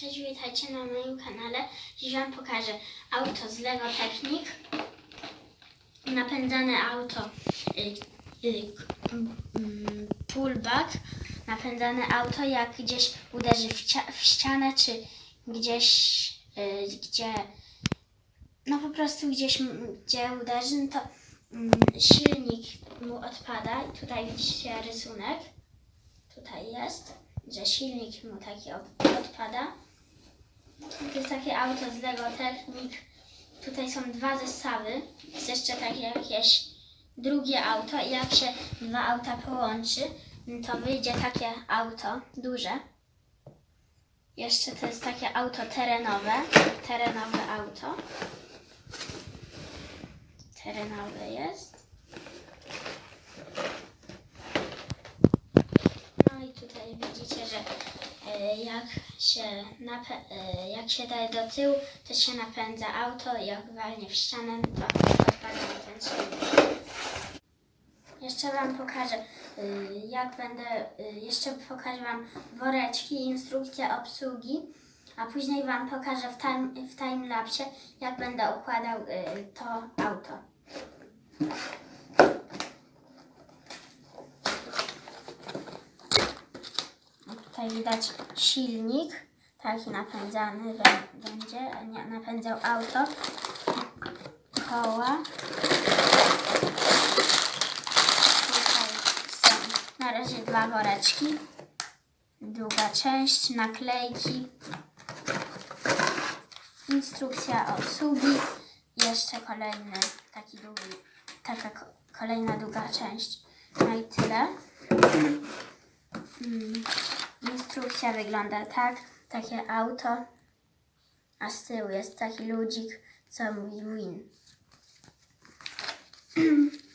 Cześć, witajcie na moim kanale. Dziś Wam pokażę auto z Lego Technik. Napędzane auto y, y, pullback. Napędzane auto jak gdzieś uderzy w, w ścianę, czy gdzieś, y, gdzie no po prostu gdzieś, gdzie uderzy, no to mm, silnik mu odpada. Tutaj widzicie rysunek. Tutaj jest, że silnik mu taki od, odpada. To jest takie auto z Lego Technik. Tutaj są dwa zestawy. Jest jeszcze takie jakieś drugie auto i jak się dwa auta połączy, to wyjdzie takie auto duże. Jeszcze to jest takie auto terenowe. Terenowe auto. Terenowe jest. No i tutaj widzicie, że e, jak się, e, jak się daje do tyłu, to się napędza auto jak walnie w ścianę, to odpada ten silnik. Jeszcze Wam pokażę, y, jak będę, y, jeszcze pokażę Wam woreczki instrukcję obsługi, a później Wam pokażę w, time, w timelapsie, jak będę układał to auto. Tutaj widać silnik, taki napędzany bę- będzie, napędzał auto, koła. Tutaj są na razie dwa woreczki, druga część, naklejki, instrukcja obsługi, jeszcze kolejny taki długi, taka ko- kolejna długa część. No i tyle. Mm. Instrukcja wygląda tak, takie auto, a z tyłu jest taki ludzik, co mówi win.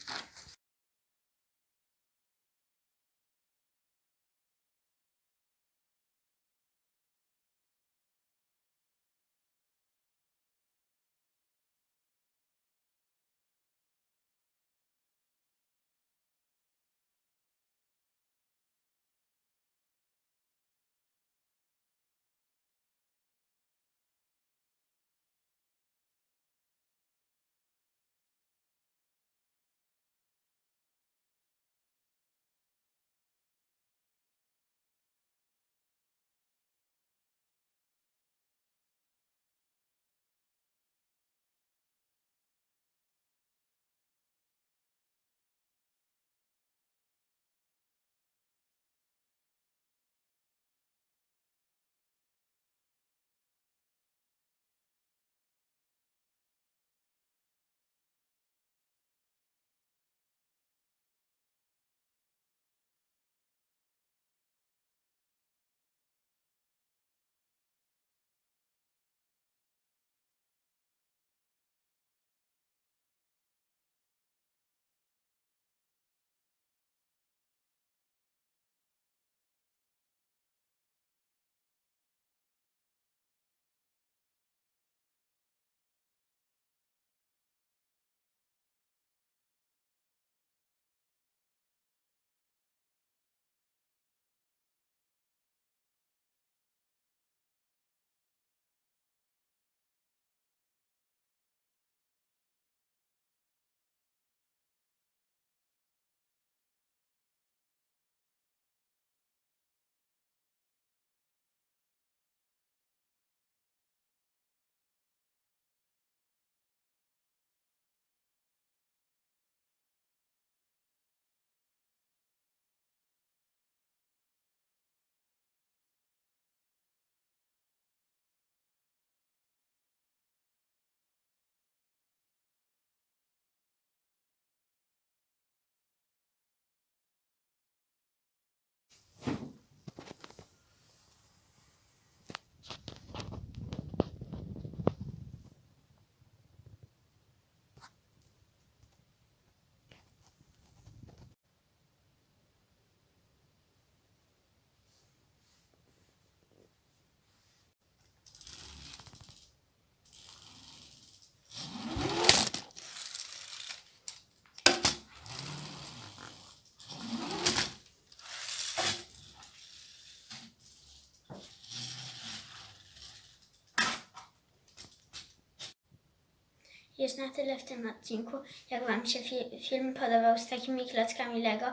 jest na tyle w tym odcinku. Jak Wam się fi- film podobał z takimi klockami Lego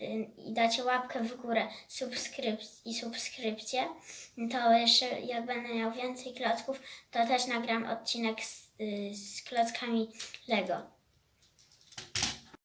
y, i dacie łapkę w górę subskryp- i subskrypcję, to jeszcze jak będę miał więcej klocków, to też nagram odcinek z, y, z klockami Lego.